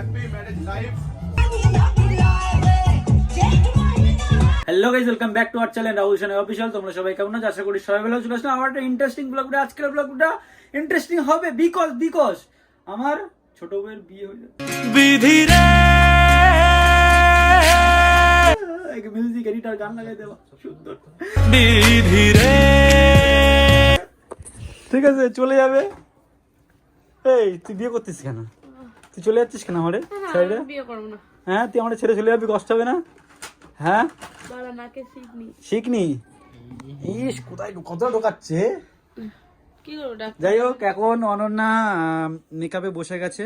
happy marriage life. Hello guys welcome back to our channel Rahul Sunny official তোমরা সবাই কেমন আছো? আশা করি সবাই ভালো চলে আসলাম আমার একটা ইন্টারেস্টিং ব্লগটা আজকের ব্লগটা ইন্টারেস্টিং হবে বিকজ বিকজ আমার ছোট বউয়ের বিয়ে হয়ে যাবে। বিধি রে! মিউজিক এডিটার গান লাগাই দেওয়া সুন্দর। বিধি রে! ঠিক আছে চলে যাবে। এই তুই বিয়ে করতিস কেন? তুই চলে যাচ্ছিস কেন আমারে? না হ্যাঁ তুই আমার ছেড়ে চলে যাবি কষ্ট হবে না? হ্যাঁ? শিখনি? শিখনি ইস কোথায় কত ঢোকাচ্ছে? কি করব ডাক্তার? যাই হোক এখন অনন্যা মেকআপে বসে গেছে।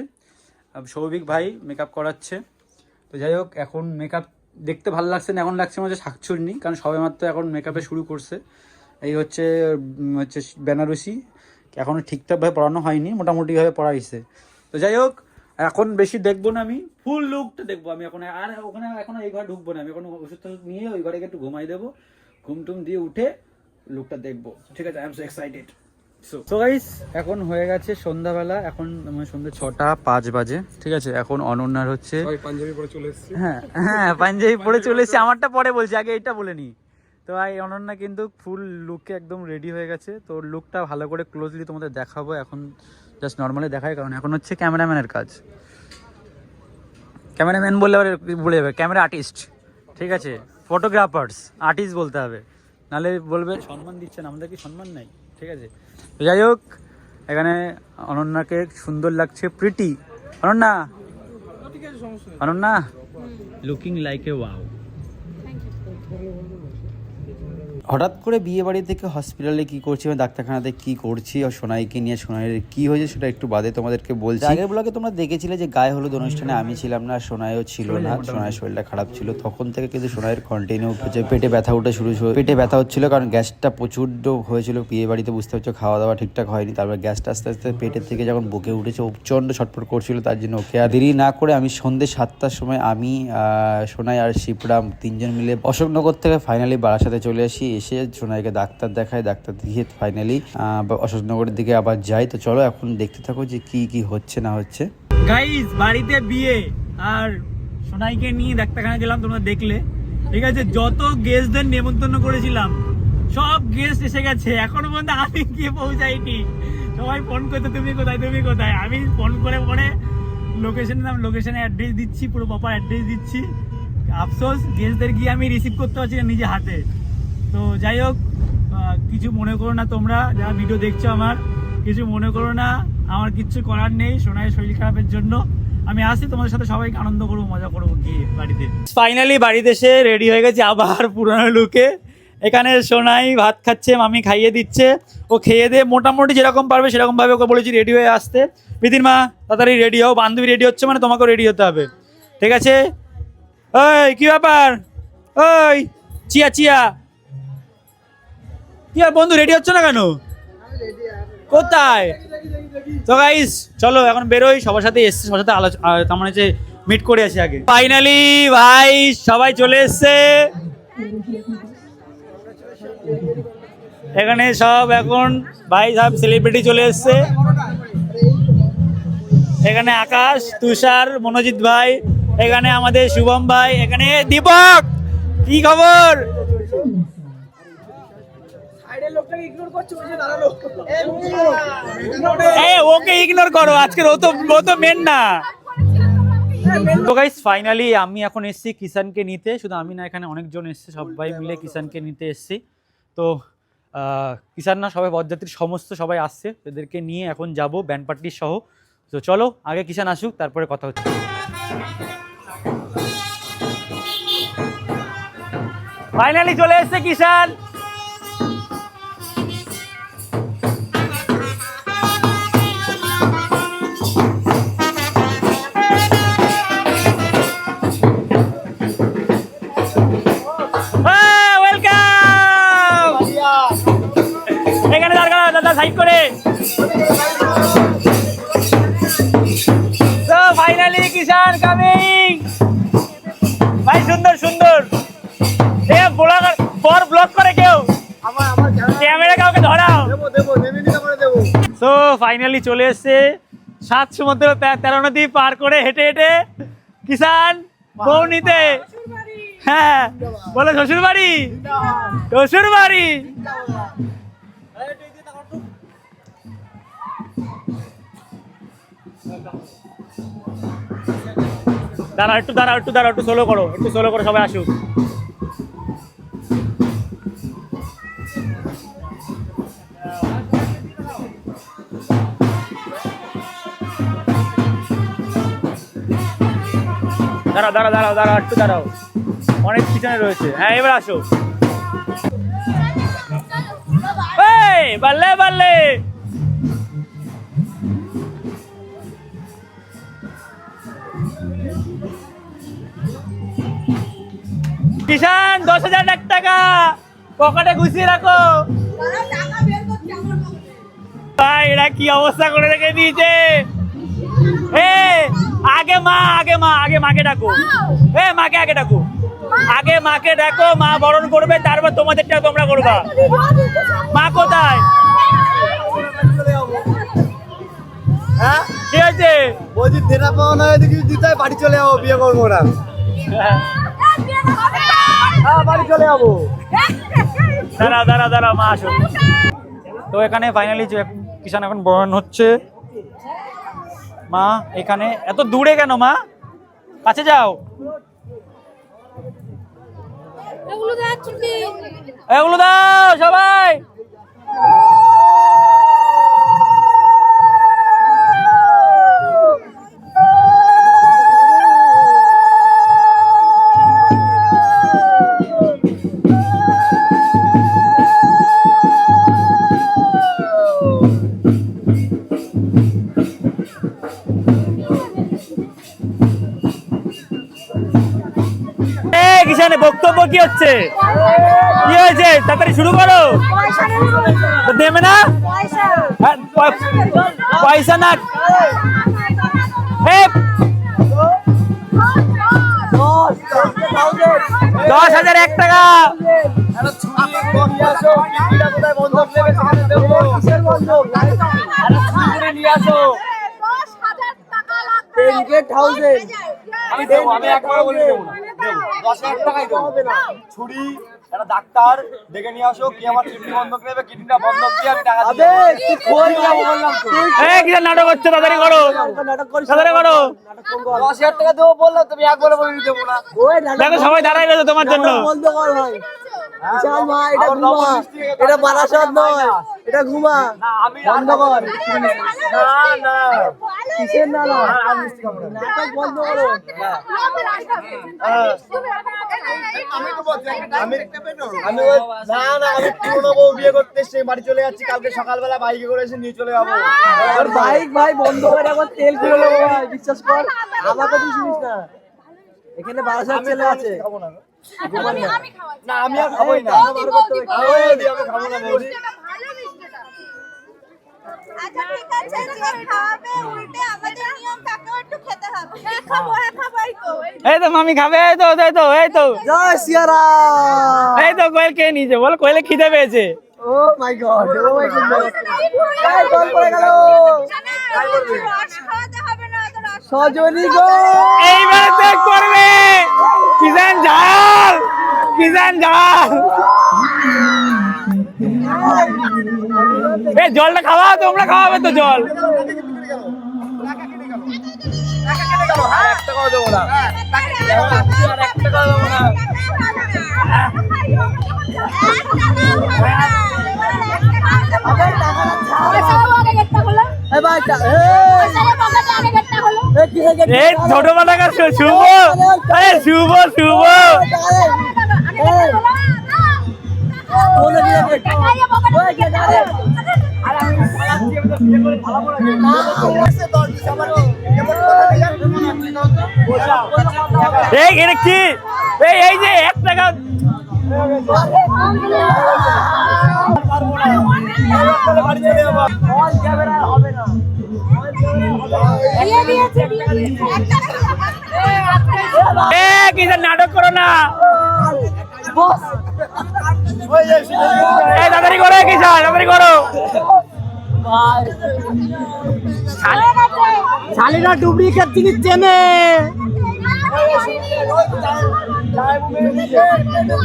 সৌভিক ভাই মেকআপ করাচ্ছে। তো যাই হোক এখন মেকআপ দেখতে ভালো লাগছে না এখন লাগছে মনে শাকচুরনি কারণ সবে মাত্র এখন মেকআপে শুরু করছে। এই হচ্ছে হচ্ছে বেনারসি। এখনও ঠিকঠাকভাবে পড়ানো হয়নি মোটামুটিভাবে পড়াইছে। তো যাই হোক এখন বেশি দেখব না আমি। ফুল লুকটা দেখব আমি এখন। আর ওখানে এখন এই ঘরে ঢুকবো না। আমি এখন ওষুধ নিয়ে ওই ঘরে একটু ঘুমাই দেবো। ঘুম টুম দিয়ে উঠে লুকটা দেখব। ঠিক আছে I am so excited so guys এখন হয়ে গেছে সন্ধ্যাবেলা। এখন মানে সন্ধ্যে ছটা পাঁচ বাজে। ঠিক আছে এখন অনন্যার হচ্ছে পাঞ্জাবি পরে চলে এসেছি। হ্যাঁ হ্যাঁ পাঞ্জাবি পরে চলে এসেছি। আমারটা পরে বলছি আগে এটা বলে নি। তো এই অনন্যা কিন্তু ফুল লুকে একদম রেডি হয়ে গেছে। তো লুকটা ভালো করে ক্লোজলি তোমাদের দেখাবো। এখন জাস্ট নর্মালি দেখায় কারণ এখন হচ্ছে ক্যামেরাম্যানের কাজ। ক্যামেরাম্যান বললে আবার বলে যাবে ক্যামেরা আর্টিস্ট ঠিক আছে? ফটোগ্রাফার্স আর্টিস্ট বলতে হবে। নাহলে বলবে সম্মান দিচ্ছেন আমাদের কি সম্মান নাই? ঠিক আছে? যাই হোক এখানে অনন্যাকে সুন্দর লাগছে pretty Ananya! Ananya! Looking like a wow হঠাৎ করে বিয়ে বাড়ি থেকে হসপিটালে কি করছি বা ডাক্তারখানাতে কি করছি আর সোনাইকে নিয়ে, সোনাইয়ের কি হয়েছে সেটা একটু বাদে তোমাদেরকে বলছি। আগের ব্লগে তোমরা দেখেছিলে যে গায়ে হলুদ অনুষ্ঠানে আমি ছিলাম না, সোনাইও ছিল না, সোনাইয়ের শরীরটা খারাপ ছিল। তখন থেকে কিন্তু সোনাইয়ের কন্টিনিউ হচ্ছে, পেটে ব্যথা উঠে শুরু পেটে ব্যথা হচ্ছিল কারণ গ্যাসটা প্রচুর হয়েছিল, বিয়ে বাড়িতে বুঝতে পারছ খাওয়া দাওয়া ঠিকঠাক হয়নি, তারপর গ্যাসটা আস্তে আস্তে পেটের থেকে যখন বুকে উঠেছে প্রচণ্ড ছটফট করছিল, তার জন্য ওকে আর দেরি না করে আমি সন্ধ্যে সাতটার সময় আমি সোনাই আর শিবরাম তিনজন মিলে অশোকনগর থেকে ফাইনালি বারাসাতে চলে আসি। এসে সোনাইকে ডাক্তার দেখায়, ডাক্তার দেখিয়ে ফাইনালি অশোকনগরের দিকে আবার যাই। তো চলো এখন দেখতে থাকো যে কি কি হচ্ছে না হচ্ছে। গাইজ বাড়িতে বিয়ে আর সোনাইকে নিয়ে ডাক্তারখানা গেলাম, তোমরা দেখলে। ঠিক আছে, যত গেস্টদের নেমন্তন্ন করেছিলাম, সব গেস্ট এসে গেছে। এখনও পর্যন্ত আমি গিয়ে পৌঁছাইনি। সবাই ফোন করতে তুমি কোথায় তুমি কোথায়? আমি ফোন করে পরে লোকেশন নাম লোকেশনে অ্যাড্রেস দিচ্ছি, পুরো প্রপার অ্যাড্রেস দিচ্ছি। আফসোস গেস্টদের গিয়ে আমি রিসিভ করতে পারছি না নিজে হাতে। তো যাই হোক কিছু মনে করো না তোমরা, যারা ভিডিও দেখছ আমার, কিছু মনে করো না, আমার কিচ্ছু করার নেই, সোনাই শরীর খারাপের জন্য। আমি আসি, তোমাদের সাথে সবাইকে আনন্দ করব, মজা করব গিয়ে বাড়িতে। ফাইনালি বাড়িতে এসে রেডি হয়ে গেছে আবার পুরোনো লুকে এখানে সোনাই ভাত খাচ্ছে, মামি খাইয়ে দিচ্ছে। ও খেয়ে দিয়ে মোটামুটি যেরকম পারবে, সেরকম ভাবে ওকে বলেছি রেডি হয়ে আসতে। বিদিন মা, তাড়াতাড়ি রেডি হও, বান্ধবী রেডি হচ্ছে মানে তোমাকেও রেডি হতে হবে। ঠিক আছে? ওই কি ব্যাপার? ওই চিয়া চিয়া। আর বন্ধু রেডি হচ্ছে না কেন? কোথায়? তো গাইস চলো, এখন বেরোই, সবার সাথে এসছে, সবার সাথে আলোচনা তার মানে যে মিট করে আসি আগে। ফাইনালি ভাই, সবাই চলে এসছে। এখানে সব এখন, ভাই, সব সেলিব্রিটি চলে এসছে। এখানে আকাশ, তুষার, মনোজিৎ ভাই, এখানে আমাদের শুভম ভাই, এখানে দীপক, কি খবর? ওকে ইগনোর করো, আজকের ও তো ও তো মেন না। তো গাইস ফাইনালি আমি এখন এসেছি কিষানকে নিতে। শুধু আমি না, এখানে অনেকজন এসছে, সবাই মিলে কিষানকে নিতে এসেছি। তো কিষান না, সবাই বরযাত্রীর সমস্ত সবাই আসছে। এদেরকে নিয়ে এখন যাব ব্যান্ড পার্টির সহ। তো চলো, আগে কিষান আসুক, তারপরে কথা হচ্ছে। ফাইনালি চলে এসেছে কিষান। সাইড করে। তো ফাইনালি কিষান কামিং ভাই সুন্দর সুন্দর। এ ব্লগার পর ব্লগ করে কেউ। ক্যামেরা কাউকে ধরাও। সো ফাইনালি চলে এসেছে সাত সমুদ্র তে- তেরো নদী পার করে হেঁটে হেঁটে। কিষান বউ নিতে। হ্যাঁ বলে শ্বশুর বাড়ি শ্বশুর বাড়ি দাঁড়াও একটু দাঁড়াও একটু দাঁড়াও একটু সোলো করো একটু সোলো করো সবাই আসুক। দাঁড়াও দাঁড়াও দাঁড়াও দাঁড়াও একটু দাঁড়াও। অনেক পিছনে রয়েছে। হ্যাঁ এবার আসো। এই বাল্লে বাল্লে কিষান দশ হাজার এক টাকা। পকেটে গুছিয়ে রাখো। ভাই এরা কি অবস্থা করে রেখে দিয়েছে? এ আগে মা আগে মা আগে মাকে ডাকো। এ মাকে আগে ডাকো। আগে মাকে ডাকো মা বরণ করবে তারপর তোমাদেরটা তোমরা করবা। মা কোথায়? হ্যাঁ? কি হয়েছে? বলছি দেনা পাওয়া না কিছু দিতে বাড়ি চলে যাব বিয়ে করব না। বাড়ি চলে যাব। দাঁড়া দাঁড়া দাঁড়া মা আসো তো এখানে ফাইনালি কিষান এখন বয়ন হচ্ছে। মা এখানে এত দূরে কেন মা? কাছে যাও। এগুলো এগুলো দাও সবাই! কি হচ্ছে? কি হয়েছে? তাড়াতাড়ি শুরু করো। দেবে না? হ্যাঁ, পয়সা না। দশ হাজার এক টাকা। আমি দেবো আমি একবার বলে দেবো না দেবো দশ হাজার টাকাই দেবো ছুরি একটা ডাক্তার ডেকে নিয়ে আসো কি আমার কিডনি বন্ধক নেবে কিডনিটা বন্ধক দিয়ে আমি টাকা দেবো। বললাম তো। এই কিষান নাটক হচ্ছে তাড়াতাড়ি করো তাড়াতাড়ি করো দশ হাজার টাকা দেবো বললাম তুমি একবারে বলে দেবো না দেখো সবাই দাঁড়াই রয়েছে তোমার জন্য বন্ধ কর ভাই বিশাল মা এটা ঘুমা। এটা বারাসাত নয়। এটা ঘুমা। না, আমি বন্ধ কর। না। না কিসের না না? নাটক বন্ধ করো। আমি আমি না না আমি পুরোনো বউ বিয়ে করতে এসে বাড়ি চলে যাচ্ছি। কালকে সকালবেলা বাইকে করে এসে নিয়ে চলে যাব। আর বাইক ভাই বন্ধ করে একবার তেল খুলে নেব ভাই বিশ্বাস কর। আমাকে তুই শুনিস না। এখানে বারাসাত ছেলে আছে। খাব না। না আমি আর খাবোই না। টাকা বার করতে হবে। আমি বৌদি, আমি খাব না বৌদি। আচ্ছা ঠিক আছে খাওয়াবে উল্টে আমাদের নিয়ম তাকেও একটু খেতে হবে। হ্যাঁ খাব হ্যাঁ খাব এই তো এই এই তো মামি খাবে এই তো এই তো এই তো। জয় এই তো কোয়েল কে নিয়েছে বল কোয়েলে খিদে পেয়েছে। ও মাই গড ও মাই পড়ে গেল। সজনী গো। এইবারে চেক করবে। কিষান ঝাল? কিষান ঝাল? এই জলটা খাওয়া তোমরা খাওয়াবে তো জল। ভাই টা- এই এই কি হয়ে গেছে এই ছোট মাথাকার শুভ আরে শুভ শুভ এই কি এই এই যে এক টাকা বাড়ি নাটক করো না তাড়াতাড়ি করো কিষান তাড়াতাড়ি করো শালিরা ডুপ্লিকেট জিনিস চেনে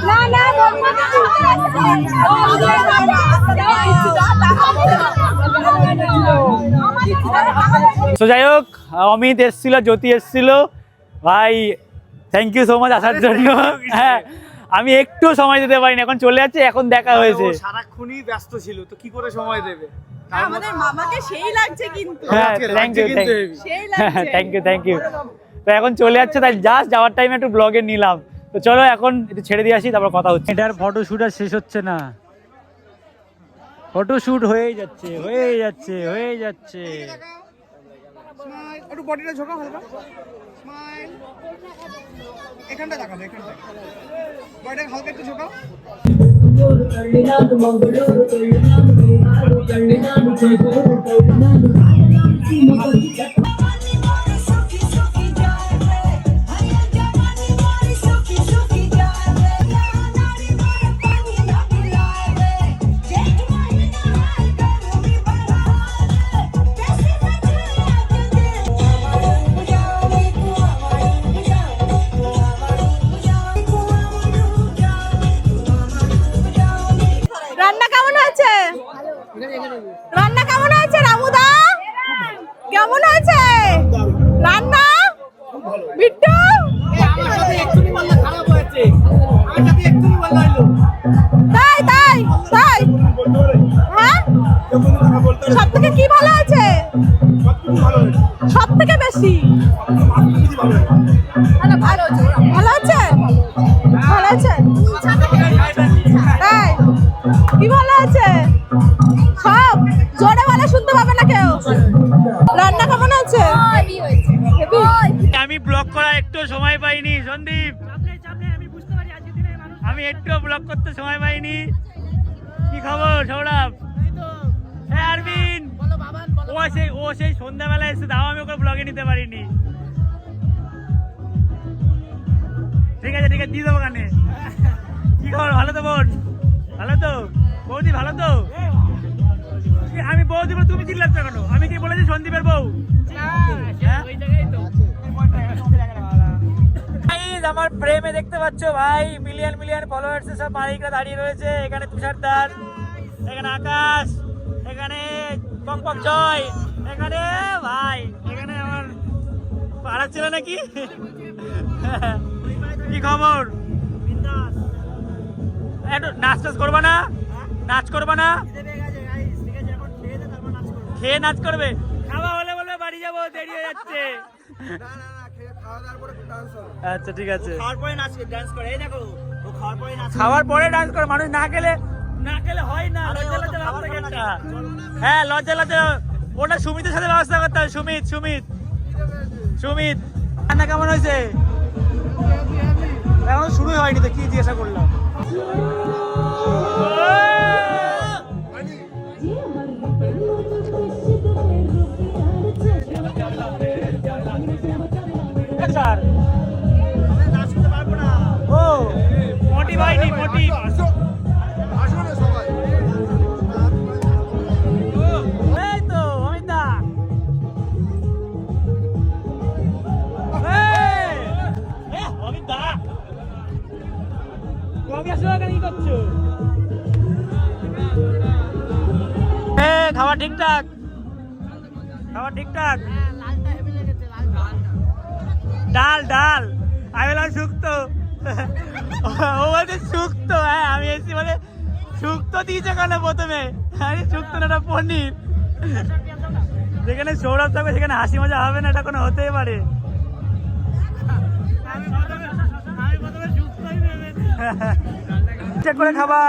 না না তো যাই হোক অমিত এসছিল জ্যোতি এসছিল। ভাই থ্যাংক ইউ সো মাচ আসার জন্য। হ্যাঁ আমি একটু সময় দিতে পারিনি এখন চলে যাচ্ছে এখন দেখা হয়েছে। সারাক্ষণই ব্যস্ত ছিল তো কি করে সময় দেবে? আমাদের মামাকে সেই লাগছে কিন্তু। হ্যাঁ thank you thank you thank you তো এখন চলে যাচ্ছে তাই জাস্ট যাওয়ার টাইমে একটু ব্লগে নিলাম। তো চলো এখন একটু ছেড়ে দিয়ে আসি তারপর কথা হচ্ছে। এটার ফটো শুট আর শেষ হচ্ছে না। ফটো হয়ে হয়েই যাচ্ছে হয়ে যাচ্ছে হয়ে যাচ্ছে। একটু বডিটা ঝোঁকা হালকা। স্মাইল। এখানটা দেখাবে এখানটা। বডিটা হালকা একটু ঝোঁকাও। রান্না সৌরভ। হ্যাঁ আরবিন ও সেই ও সেই সন্ধ্যাবেলা এসে দাও আমি ওকে ব্লগে নিতে পারিনি। ঠিক আছে ঠিক আছে দিয়ে দেবো কানে কি খবর ভালো তো বোন? ভালো তো? বৌদি ভালো তো? আমি বৌদি বলে তুমি চিল্লাচ্ছ কেন? আমি কি বলেছি সন্দীপের বউ? হ্যাঁ? আমার প্রেমে দেখতে পাচ্ছ ভাই মিলিয়ন মিলিয়ন ফলোয়ার্স সব মালিকরা দাঁড়িয়ে রয়েছে এখানে তুষারদার। এখানে আকাশ এখানে পক জয় এখানে ভাই এখানে আমার পাড়া ছিল নাকি? কি খবর? একটু নাচ টাচ করবা না? নাচ করবা না? খেয়ে নাচ করবে? খাওয়া হলে বলে বাড়ি যাব দেরি হয়ে যাচ্ছে। আচ্ছা ঠিক আছে। খাওয়ার পরে নাচ ডান্স করে। এই দেখো খাওয়ার পরে নাচ খাওয়ার পরে ডান্স করে মানুষ না খেলে না খেলে হয় না। হ্যাঁ লজ্জা লজ্জা ওটা সুমিতের সাথে ব্যবস্থা করতে হবে। সুমিত সুমিত। সুমিত রান্না কেমন হয়েছে? এখন শুরুই হয়নি তো কি জিজ্ঞাসা করলাম স্যার। নাচ করতে পারব না। ও হয়নি দিয়েছে কেন প্রথমে? আরে শুক্তো না এটা পনির। যেখানে সৌরভ থাকবে সেখানে হাসি মজা হবে না এটা কোনো হতেই পারে। চেক করে খাবা।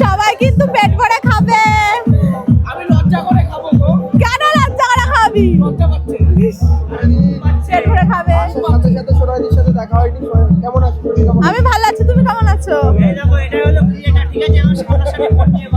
সবাই কিন্তু পেট ভরে খাবে। আমি লজ্জা করে খাব গো। কেন লজ্জা করে খাবি? লজ্জা পাচ্ছে। পেট ভরে খাবে। সাথে সাথে সোনাইদের সাথে দেখা হয়নি কেমন আছো আমি ভালো আছি তুমি কেমন আছো? এই দেখো এটা হলো ক্রিয়েটার ঠিক আছে আমার সামনাসামনি ফোন নিয়ে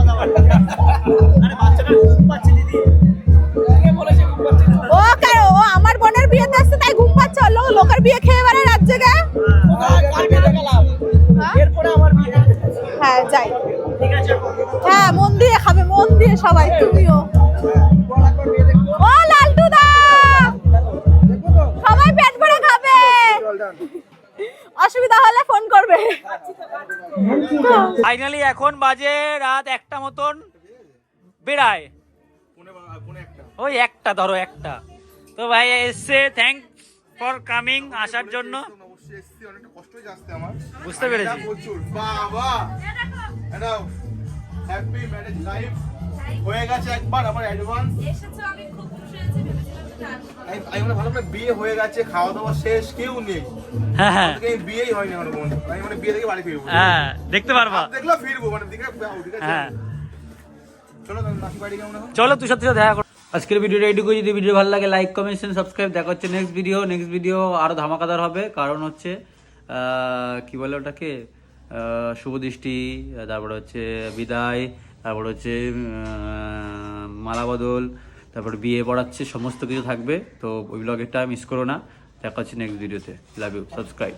অসুবিধা হলে ফোন করবে। ফাইনালি এখন বাজে রাত একটা মতন। বেড়ায়। ওই একটা ধরো একটা। তো ভাই এসছে থ্যাংকস ফর কামিং আসার জন্য। এসেছি হয়েছে বুঝতে পেরেছি। হয়ে গেছে একবার আমার অ্যাডভান্স আমি আমি মানে ভালো করে বিয়ে হয়ে গেছে খাওয়া দাওয়া শেষ কেউ নেই। হ্যাঁ হ্যাঁ। বিয়েই হয়নি আমার বোন। আমি মানে বিয়ে থেকে বাড়ি ফিরবো। হ্যাঁ দেখতে পারবা। দেখল ফিরবো মানে দিকে হ্যাঁ। চলো নাকি বাড়ি কেমন চলো তুই সাথে দেখা করো। আজকের ভিডিওটা এইটুকু যদি ভিডিও ভালো লাগে লাইক কমেন্ট সাবস্ক্রাইব দেখা হচ্ছে নেক্সট ভিডিও নেক্সট ভিডিও আরও ধামাকাদার হবে। কারণ হচ্ছে কি বলে ওটাকে? আহ, শুভ দৃষ্টি তারপরে হচ্ছে বিদায় তারপর হচ্ছে আহ, মালা বদল তারপর বিয়ে পড়াচ্ছে, সমস্ত কিছু থাকবে, তো ওই ব্লগেরটা মিস করো না। দেখা হচ্ছে নেক্সট ভিডিওতে লাভ ইউ সাবস্ক্রাইব